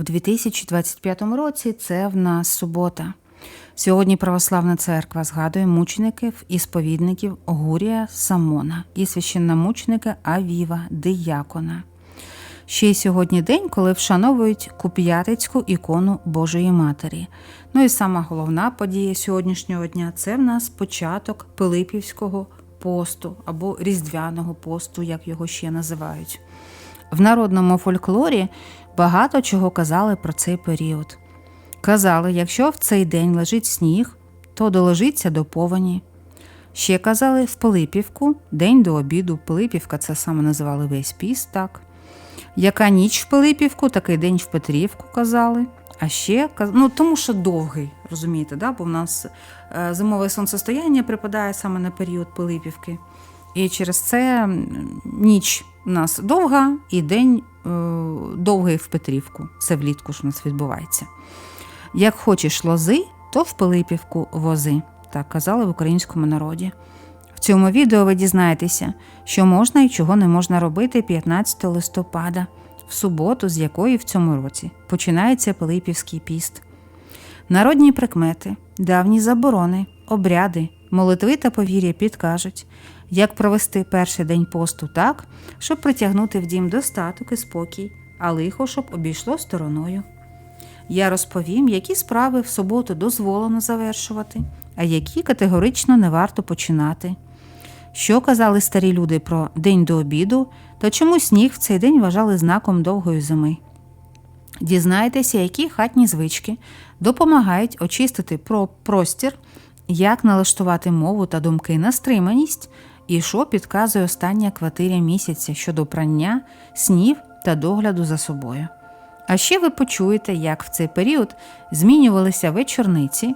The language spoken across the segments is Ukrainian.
в 2025 році це в нас субота. Сьогодні Православна церква згадує мучеників і сповідників Гурія Самона і священномученика Авіва Диякона. Ще й сьогодні день, коли вшановують Куп'ятицьку ікону Божої Матері. Ну і сама головна подія сьогоднішнього дня це в нас початок Пилипівського посту або Різдвяного посту, як його ще називають. В народному фольклорі багато чого казали про цей період. Казали, якщо в цей день лежить сніг, то доложиться до повені. Ще казали в Пилипівку, день до обіду. Пилипівка це саме називали весь піст, так. Яка ніч в Пилипівку, такий день в Петрівку казали. А ще ну тому що довгий, розумієте, да? бо в нас е, зимове сонцестояння припадає саме на період Пилипівки. І через це ніч у нас довга і день е, довгий в Петрівку. Це влітку ж у нас відбувається. Як хочеш лози, то в Пилипівку вози, так казали в українському народі. В цьому відео ви дізнаєтеся, що можна і чого не можна робити 15 листопада, в суботу, з якої в цьому році починається Пилипівський піст. Народні прикмети, давні заборони, обряди, молитви та повір'я підкажуть, як провести перший день посту так, щоб притягнути в дім достаток і спокій, а лихо, щоб обійшло стороною. Я розповім, які справи в суботу дозволено завершувати, а які категорично не варто починати. Що казали старі люди про день до обіду та чому сніг в цей день вважали знаком довгої зими. Дізнайтеся, які хатні звички допомагають очистити про простір, як налаштувати мову та думки на стриманість, і що підказує остання квартиря місяця щодо прання, снів та догляду за собою. А ще ви почуєте, як в цей період змінювалися вечорниці,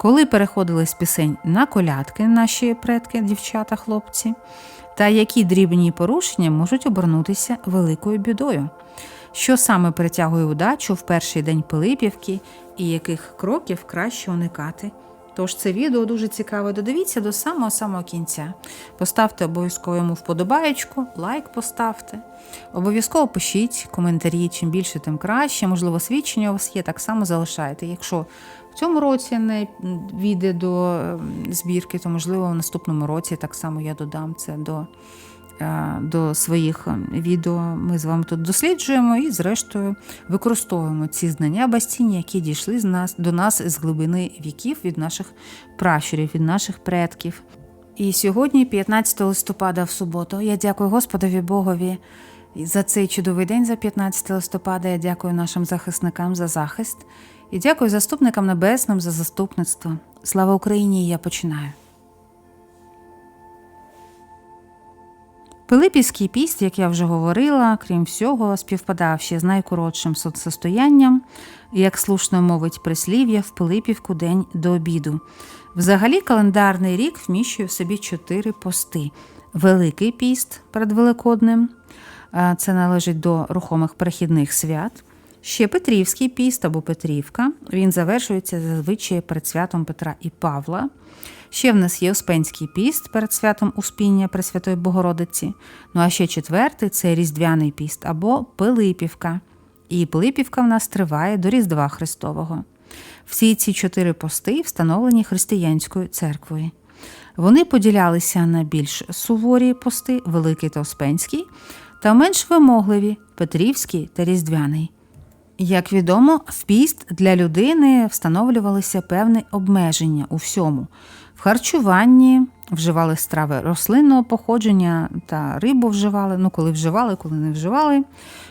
коли переходили з пісень на колядки наші предки, дівчата, хлопці, та які дрібні порушення можуть обернутися великою бідою. Що саме притягує удачу в перший день Пилипівки і яких кроків краще уникати. Тож це відео дуже цікаве. Додивіться до самого самого кінця. Поставте обов'язково йому вподобаєчку, лайк поставте. Обов'язково пишіть коментарі. Чим більше, тим краще. Можливо, свідчення у вас є, так само залишайте. Якщо в цьому році не війде до е, збірки, то можливо в наступному році так само я додам це до до своїх е, відео. Ми з вами тут досліджуємо і, зрештою, використовуємо ці знання безцінні, які дійшли з нас до нас з глибини віків від наших пращурів, від наших предків. І сьогодні, 15 листопада, в суботу, я дякую Господові Богові за цей чудовий день за 15 листопада. Я дякую нашим захисникам за захист і дякую заступникам небесним за заступництво. Слава Україні! Я починаю. Пилипівський піст, як я вже говорила, крім всього, співпадав ще з найкоротшим соцстоянням, як слушно мовить прислів'я в Пилипівку день до обіду. Взагалі, календарний рік вміщує в собі чотири пости: Великий піст перед Великоднем, це належить до рухомих перехідних свят. Ще Петрівський піст або Петрівка. Він завершується зазвичай перед святом Петра і Павла. Ще в нас є Успенський піст перед святом Успіння Пресвятої Богородиці. Ну а ще четвертий це Різдвяний піст або Пилипівка. І Пилипівка в нас триває до Різдва Христового. Всі ці чотири пости встановлені християнською церквою. Вони поділялися на більш суворі пости, Великий та Успенський, та менш вимогливі Петрівський та Різдвяний. Як відомо, в піст для людини встановлювалися певні обмеження у всьому. В харчуванні вживали страви рослинного походження та рибу вживали, ну коли вживали, коли не вживали.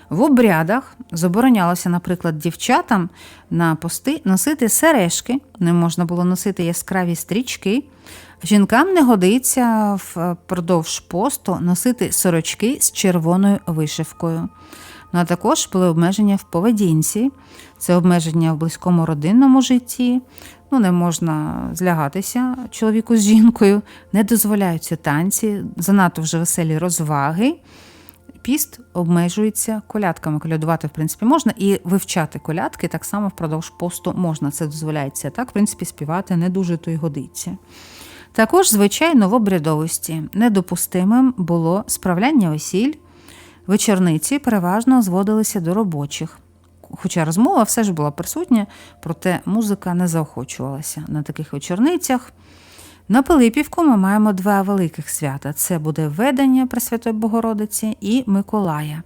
В обрядах заборонялося, наприклад, дівчатам на пости носити сережки, не можна було носити яскраві стрічки. Жінкам не годиться впродовж посту носити сорочки з червоною вишивкою. Ну а також були обмеження в поведінці, це обмеження в близькому родинному житті. Ну, не можна злягатися чоловіку з жінкою, не дозволяються танці, занадто вже веселі розваги. Піст обмежується колядками. Колядувати, в принципі, можна, і вивчати колядки так само впродовж посту можна. Це дозволяється. Так, в принципі, співати не дуже то й годиться. Також, звичайно, в обрядовості недопустимим було справляння весіль. Вечорниці переважно зводилися до робочих. хоча розмова все ж була присутня, проте музика не заохочувалася на таких вечорницях. На Пилипівку ми маємо два великих свята: це буде ведення Пресвятої Богородиці і Миколая.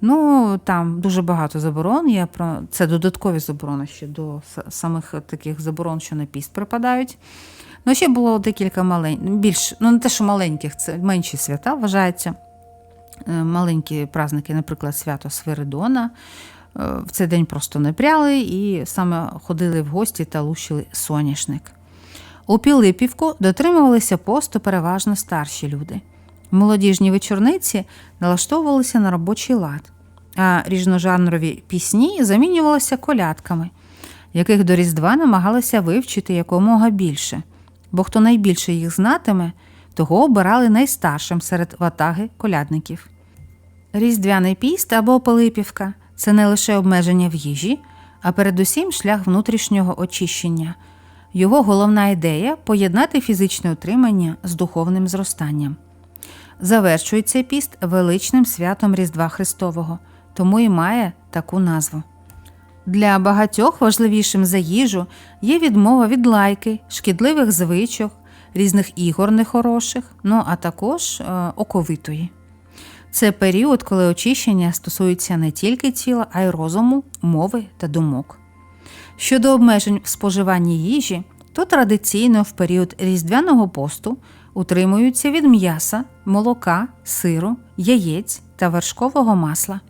Ну, там дуже багато заборон. Я про це додаткові заборони ще до самих таких заборон, що на піст припадають. Ну, ще було декілька маленьких, більш, ну не те, що маленьких, це менші свята вважаються. Е, маленькі праздники, наприклад, свято Свиридона. Е, в цей день просто не пряли і саме ходили в гості та лущили соняшник. У Пілипівку дотримувалися посту переважно старші люди. Молодіжні вечорниці налаштовувалися на робочий лад, а різножанрові пісні замінювалися колядками, яких до Різдва намагалися вивчити якомога більше, бо хто найбільше їх знатиме, того обирали найстаршим серед ватаги колядників. Різдвяний піст або Пилипівка це не лише обмеження в їжі, а передусім шлях внутрішнього очищення. Його головна ідея поєднати фізичне утримання з духовним зростанням. Завершується піст величним святом Різдва Христового, тому і має таку назву. Для багатьох важливішим за їжу є відмова від лайки, шкідливих звичок, різних ігор нехороших, ну а також е, оковитої. Це період, коли очищення стосується не тільки тіла, а й розуму, мови та думок. Щодо обмежень в споживанні їжі, то традиційно в період різдвяного посту утримуються від м'яса, молока, сиру, яєць та вершкового масла.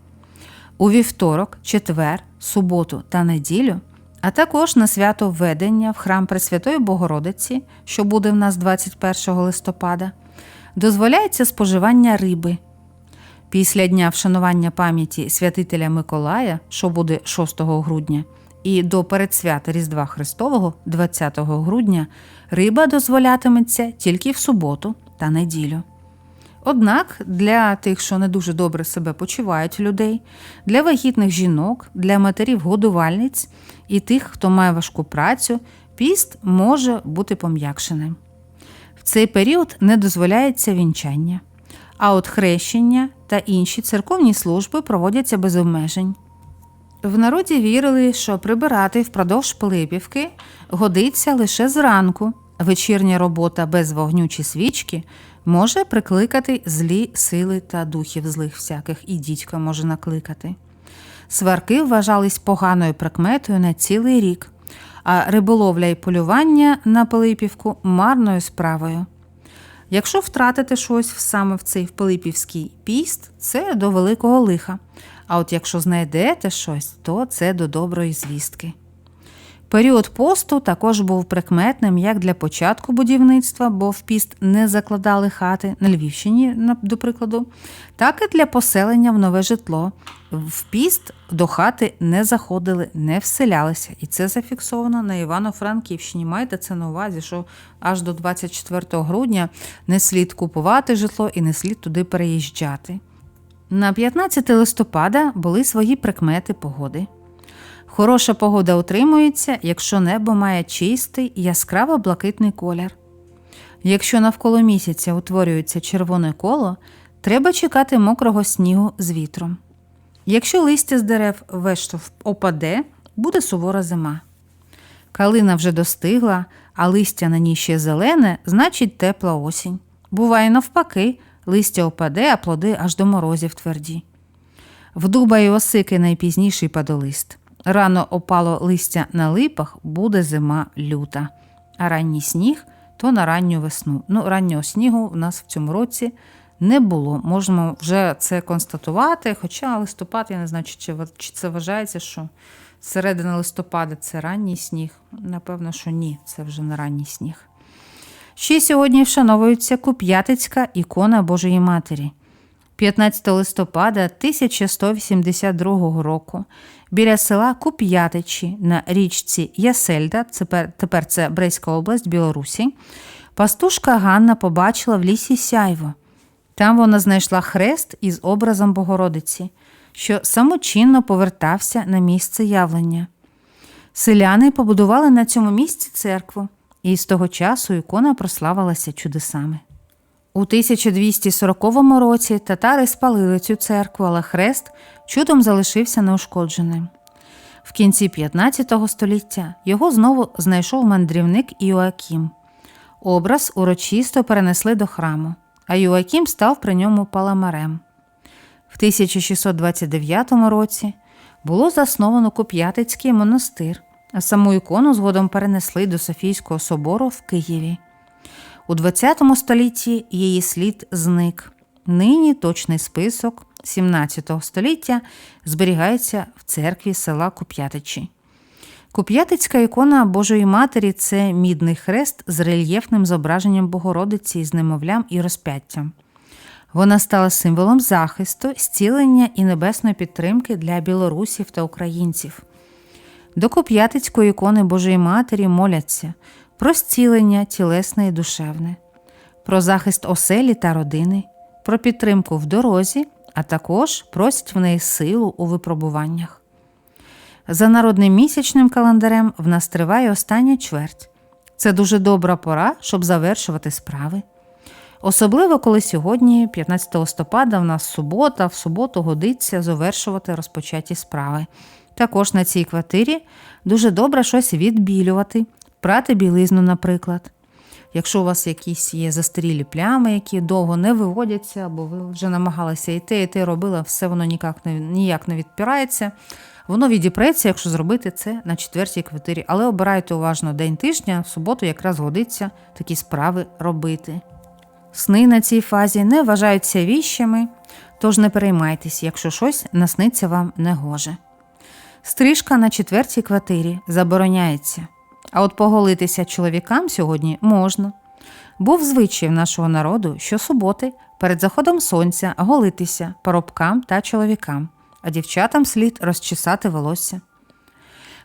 У вівторок, четвер, суботу та неділю, а також на свято введення в храм Пресвятої Богородиці, що буде в нас 21 листопада, дозволяється споживання риби. Після дня вшанування пам'яті святителя Миколая, що буде 6 грудня, і до передсвята Різдва Христового, 20 грудня, риба дозволятиметься тільки в суботу та неділю. Однак для тих, що не дуже добре себе почувають людей, для вагітних жінок, для матерів-годувальниць і тих, хто має важку працю, піст може бути пом'якшеним. В цей період не дозволяється вінчання, а от хрещення та інші церковні служби проводяться без обмежень. В народі вірили, що прибирати впродовж Пилипівки годиться лише зранку. Вечірня робота без вогню чи свічки може прикликати злі сили та духів злих всяких, і дідька може накликати. Сварки вважались поганою прикметою на цілий рік, а риболовля і полювання на Пилипівку марною справою. Якщо втратите щось саме в цей Пилипівський піст, це до великого лиха. А от якщо знайдете щось, то це до доброї звістки. Період посту також був прикметним як для початку будівництва, бо в піст не закладали хати на Львівщині, до прикладу, так і для поселення в нове житло. В піст до хати не заходили, не вселялися. І це зафіксовано на Івано-Франківщині. Майте це на увазі, що аж до 24 грудня не слід купувати житло і не слід туди переїжджати. На 15 листопада були свої прикмети погоди. Хороша погода утримується, якщо небо має чистий яскраво блакитний колір. Якщо навколо місяця утворюється червоне коло, треба чекати мокрого снігу з вітром. Якщо листя з дерев вештов опаде, буде сувора зима. Калина вже достигла, а листя на ній ще зелене, значить тепла осінь. Буває навпаки, листя опаде, а плоди аж до морозів тверді. В дуба і осики найпізніший падолист. Рано опало листя на липах, буде зима люта, а ранній сніг то на ранню весну. Ну, раннього снігу в нас в цьому році не було. Можемо вже це констатувати. Хоча листопад, я не знаю, чи, це вважається, що середина листопада це ранній сніг. Напевно, що ні, це вже не ранній сніг. Ще сьогодні вшановується Куп'ятицька ікона Божої Матері. 15 листопада 1182 року біля села Куп'ятичі на річці Ясельда, тепер, це Брейська область Білорусі, пастушка Ганна побачила в лісі сяйво. Там вона знайшла хрест із образом Богородиці, що самочинно повертався на місце явлення. Селяни побудували на цьому місці церкву, і з того часу ікона прославилася чудесами. У 1240 році татари спалили цю церкву, але хрест чудом залишився неушкодженим. В кінці 15 століття його знову знайшов мандрівник Іоакім. Образ урочисто перенесли до храму, а Іоакім став при ньому паламарем. В 1629 році було засновано Куп'ятицький монастир, а саму ікону згодом перенесли до Софійського собору в Києві. У ХХ столітті її слід зник. Нині точний список 17 століття зберігається в церкві села Куп'ятичі. Куп'ятицька ікона Божої Матері це мідний хрест з рельєфним зображенням Богородиці з немовлям і розп'яттям. Вона стала символом захисту, зцілення і небесної підтримки для білорусів та українців. До Куп'ятицької ікони Божої Матері моляться про зцілення тілесне і душевне, про захист оселі та родини, про підтримку в дорозі, а також просять в неї силу у випробуваннях. За народним місячним календарем в нас триває остання чверть. Це дуже добра пора, щоб завершувати справи. Особливо, коли сьогодні, 15 листопада, в нас субота, в суботу годиться завершувати розпочаті справи. Також на цій квартирі дуже добре щось відбілювати, прати білизну, наприклад. Якщо у вас якісь є застарілі плями, які довго не виводяться, або ви вже намагалися і те, і те робили, все воно ніяк не, ніяк не відпирається. Воно відіпреться, якщо зробити це на четвертій квартирі. Але обирайте уважно день тижня, в суботу якраз годиться такі справи робити. Сни на цій фазі не вважаються віщами, тож не переймайтесь, якщо щось насниться вам негоже. Стрижка на четвертій квартирі забороняється. А от поголитися чоловікам сьогодні можна. Був звичай нашого народу щосуботи перед заходом сонця голитися парубкам та чоловікам, а дівчатам слід розчесати волосся.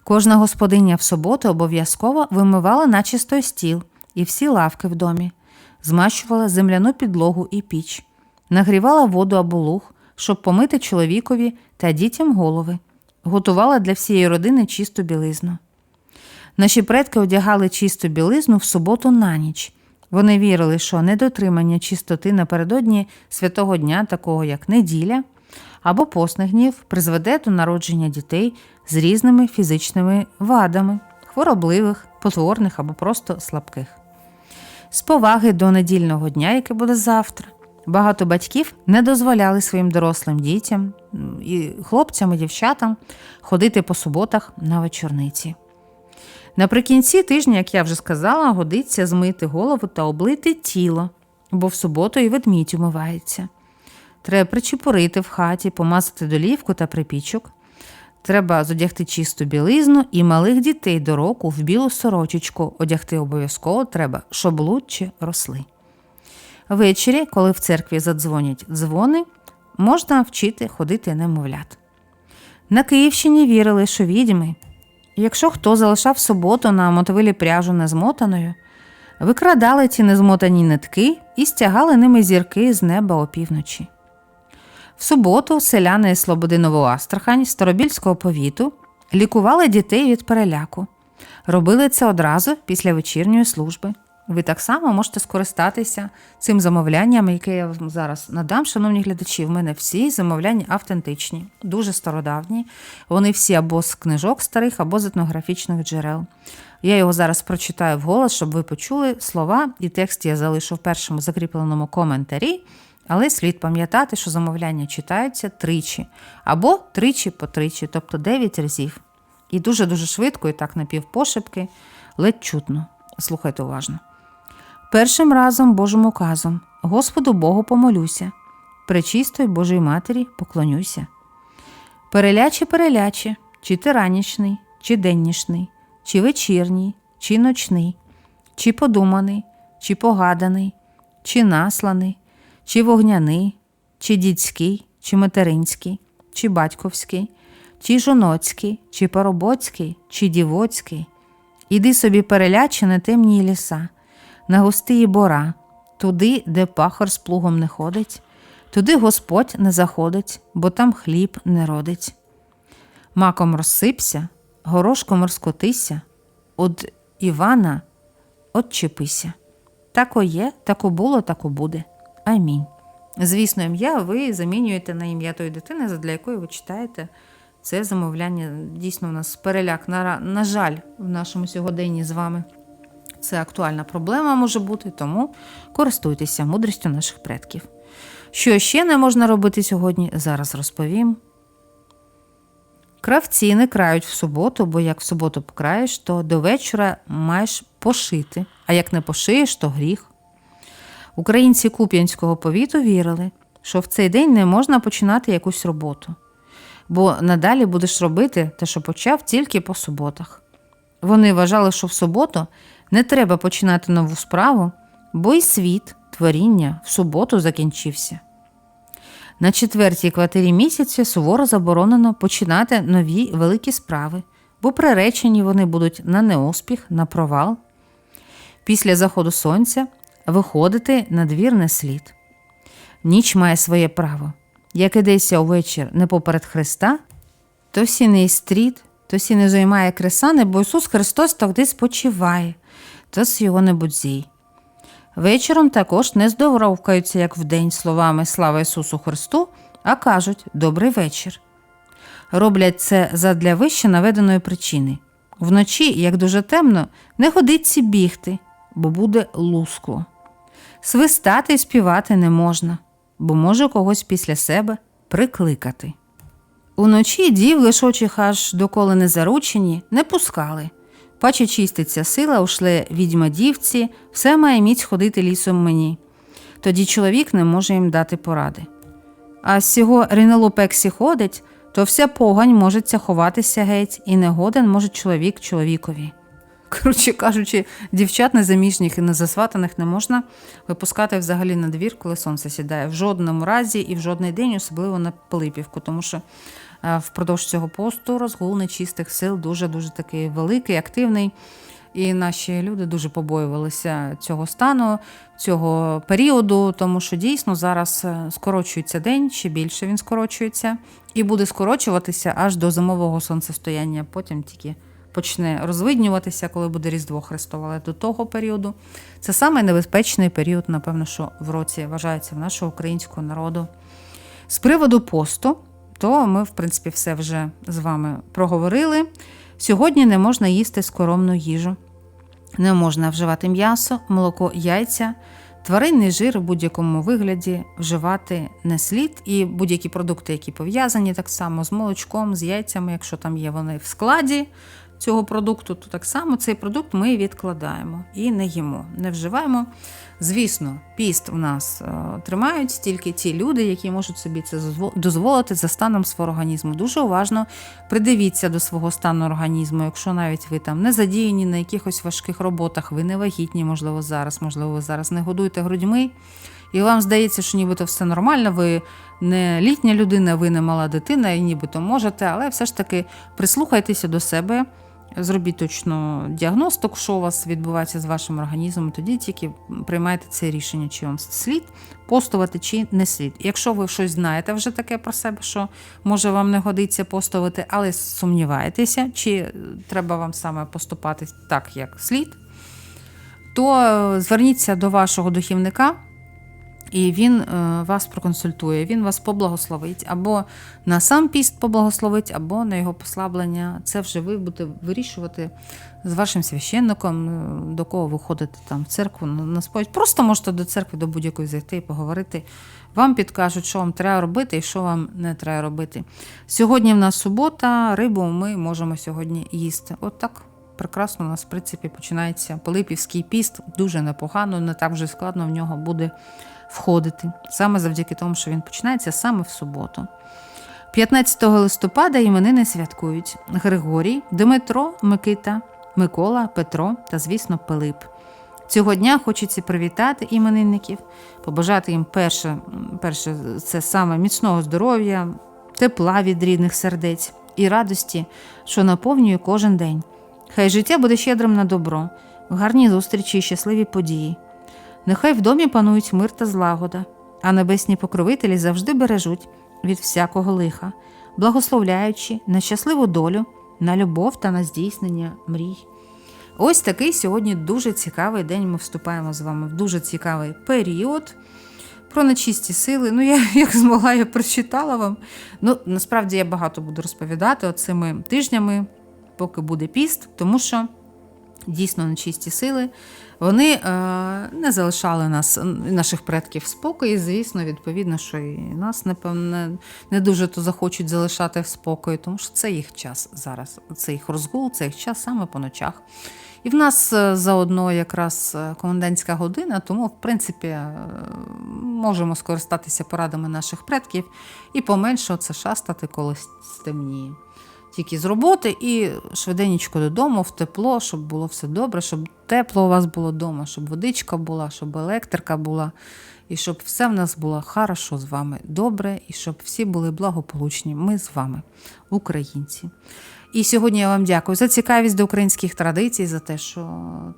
Кожна господиня в суботу обов'язково вимивала начисто стіл і всі лавки в домі, змащувала земляну підлогу і піч, нагрівала воду або луг, щоб помити чоловікові та дітям голови, готувала для всієї родини чисту білизну. Наші предки одягали чисту білизну в суботу на ніч. Вони вірили, що недотримання чистоти напередодні святого дня, такого як неділя або постних днів, призведе до народження дітей з різними фізичними вадами, хворобливих, потворних або просто слабких. З поваги до недільного дня, яке буде завтра, багато батьків не дозволяли своїм дорослим дітям, і хлопцям і дівчатам ходити по суботах на вечорниці. Наприкінці тижня, як я вже сказала, годиться змити голову та облити тіло, бо в суботу і ведмідь умивається. Треба причепурити в хаті, помазати долівку та припічок. Треба зодягти чисту білизну і малих дітей до року в білу сорочечку одягти обов'язково треба, щоб лучше росли. Ввечері, коли в церкві задзвонять дзвони, можна вчити ходити немовлят. На Київщині вірили, що відьми Якщо хто залишав суботу на мотовилі пряжу незмотаною, викрадали ці незмотані нитки і стягали ними зірки з неба опівночі. В суботу селяни Слободи Новоастрахань Старобільського повіту лікували дітей від переляку. Робили це одразу після вечірньої служби. Ви так само можете скористатися цим замовлянням, яке я вам зараз надам, шановні глядачі. В мене всі замовляння автентичні, дуже стародавні. Вони всі або з книжок старих, або з етнографічних джерел. Я його зараз прочитаю вголос, щоб ви почули слова, і текст я залишу в першому закріпленому коментарі. Але слід пам'ятати, що замовляння читаються тричі, або тричі по тричі, тобто 9 разів. І дуже-дуже швидко, і так напівпошепки, ледь чутно. Слухайте уважно. Першим разом Божим указом Господу Богу помолюся, пречистої Божої Матері поклонюся. Переляче, переляче, чи ти ранішний, чи деннішний, чи вечірній, чи ночний, чи подуманий, чи погаданий, чи насланий, чи вогняний, чи дідський, чи материнський, чи батьковський, чи жоноцький, чи поробоцький, чи дівоцький. Іди собі переляче на темні ліса на густиї бора, туди, де пахар з плугом не ходить, туди Господь не заходить, бо там хліб не родить. Маком розсипся, горошком розкотися, од Івана отчепися. Тако є, тако було, тако буде. Амінь. Звісно, ім'я ви замінюєте на ім'я тої дитини, для якої ви читаєте Це замовляння дійсно у нас переляк. На, на жаль, в нашому сьогоденні з вами це актуальна проблема може бути, тому користуйтеся мудрістю наших предків. Що ще не можна робити сьогодні, зараз розповім. Кравці не крають в суботу, бо як в суботу покраєш, то до вечора маєш пошити, а як не пошиєш, то гріх. Українці Куп'янського повіту вірили, що в цей день не можна починати якусь роботу, бо надалі будеш робити те, що почав тільки по суботах. Вони вважали, що в суботу не треба починати нову справу, бо й світ, творіння в суботу закінчився. На четвертій квартирі місяця суворо заборонено починати нові великі справи, бо приречені вони будуть на неуспіх, на провал. Після заходу сонця виходити на двір не слід. Ніч має своє право. Як ідеться увечір не поперед Христа, то сіний стріт, то сі не займає кресани, бо Ісус Христос тогди спочиває, то з його не будзій. Вечором також не здоровкаються, як вдень, словами Слава Ісусу Христу, а кажуть Добрий вечір. Роблять це задля вище наведеної причини. Вночі, як дуже темно, не годиться бігти, бо буде лускло. Свистати і співати не можна, бо може когось після себе прикликати. Уночі дів лишочих аж доколи не заручені, не пускали. Паче чиститься сила, ушле відьма дівці, все має міць ходити лісом мені. Тоді чоловік не може їм дати поради. А з цього ринолопексі ходить, то вся погань можеться ховатися геть, і негоден може чоловік чоловікові. Коротше кажучи, дівчат незаміжніх і незасватаних не можна випускати взагалі на двір, коли сонце сідає. В жодному разі і в жодний день, особливо на Пилипівку, тому що е, впродовж цього посту розгул нечистих сил дуже-дуже такий великий, активний. І наші люди дуже побоювалися цього стану, цього періоду, тому що дійсно зараз е, скорочується день, ще більше він скорочується, і буде скорочуватися аж до зимового сонцестояння. Потім тільки почне розвиднюватися, коли буде Різдво Христове. Але до того періоду це саме небезпечний період, напевно, що в році вважається в нашого українського народу. З приводу посту, то ми, в принципі, все вже з вами проговорили. Сьогодні не можна їсти скоромну їжу, не можна вживати м'ясо, молоко, яйця. Тваринний жир в будь-якому вигляді вживати не слід, і будь-які продукти, які пов'язані так само з молочком, з яйцями, якщо там є вони в складі цього продукту, то так само цей продукт ми відкладаємо і не їмо, не вживаємо. Звісно, піст у нас е, тримають тільки ті люди, які можуть собі це дозволити за станом свого організму. Дуже уважно придивіться до свого стану організму, якщо навіть ви там не задіяні на якихось важких роботах, ви не вагітні, можливо, зараз, можливо, ви зараз не годуєте грудьми. І вам здається, що нібито все нормально, ви не літня людина, ви не мала дитина, і нібито можете, але все ж таки прислухайтеся до себе. Зробіть точно діагностику, що у вас відбувається з вашим організмом, тоді тільки приймайте це рішення, чи вам слід постувати, чи не слід. Якщо ви щось знаєте вже таке про себе, що може вам не годиться постувати, але сумніваєтеся, чи треба вам саме поступати так, як слід, то зверніться до вашого духівника. І він е, вас проконсультує, він вас поблагословить, або на сам піст поблагословить, або на його послаблення. Це вже ви будете вирішувати з вашим священником, е, до кого ви ходите там в церкву на сповідь. Просто можете до церкви до будь-якої зайти і поговорити. Вам підкажуть, що вам треба робити і що вам не треба робити. Сьогодні в нас субота, рибу ми можемо сьогодні їсти. От так. Прекрасно, у нас, в принципі, починається Пилипівський піст, дуже непогано, не так вже складно в нього буде входити, саме завдяки тому, що він починається саме в суботу. 15 листопада іменини святкують Григорій, Дмитро, Микита, Микола, Петро та, звісно, Пилип. Цього дня хочеться привітати іменинників, побажати їм перше, перше це саме міцного здоров'я, тепла від рідних сердець і радості, що наповнює кожен день. Хай життя буде щедрим на добро, гарні зустрічі і щасливі події. Нехай в домі панують мир та злагода, а небесні покровителі завжди бережуть від всякого лиха, благословляючи на щасливу долю, на любов та на здійснення мрій. Ось такий сьогодні дуже цікавий день. Ми вступаємо з вами в дуже цікавий період. Про нечисті сили. Ну, я як змогла, я прочитала вам. Ну, насправді я багато буду розповідати оцими тижнями, поки буде піст, тому що дійсно нечисті сили. Вони е, не залишали нас, наших предків в спокої. Звісно, відповідно, що і нас напевне не дуже то захочуть залишати в спокої, тому що це їх час зараз. Це їх розгул, це їх час саме по ночах. І в нас е, заодно якраз е, комендантська година, тому, в принципі, е, можемо скористатися порадами наших предків і поменше оце шастати, коли стемніє. Тільки з роботи і швиденечко додому, в тепло, щоб було все добре, щоб тепло у вас було вдома, щоб водичка була, щоб електрика була, і щоб все в нас було хорошо з вами, добре, і щоб всі були благополучні. Ми з вами, українці. І сьогодні я вам дякую за цікавість до українських традицій, за те, що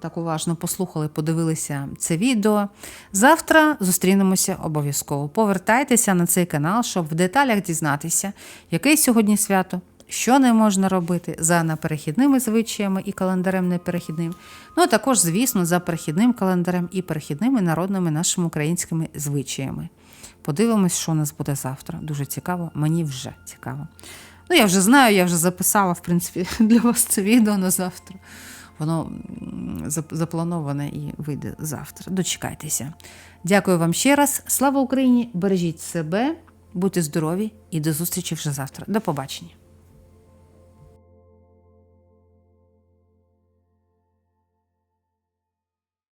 так уважно послухали, подивилися це відео. Завтра зустрінемося обов'язково. Повертайтеся на цей канал, щоб в деталях дізнатися, яке сьогодні свято, що не можна робити за неперехідними звичаями і календарем неперехідним. Ну а також, звісно, за перехідним календарем і перехідними народними нашими українськими звичаями. Подивимось, що у нас буде завтра. Дуже цікаво, мені вже цікаво. Ну, я вже знаю, я вже записала, в принципі, для вас це відео на завтра. Воно заплановане і вийде завтра. Дочекайтеся. Дякую вам ще раз. Слава Україні! Бережіть себе, будьте здорові і до зустрічі вже завтра. До побачення.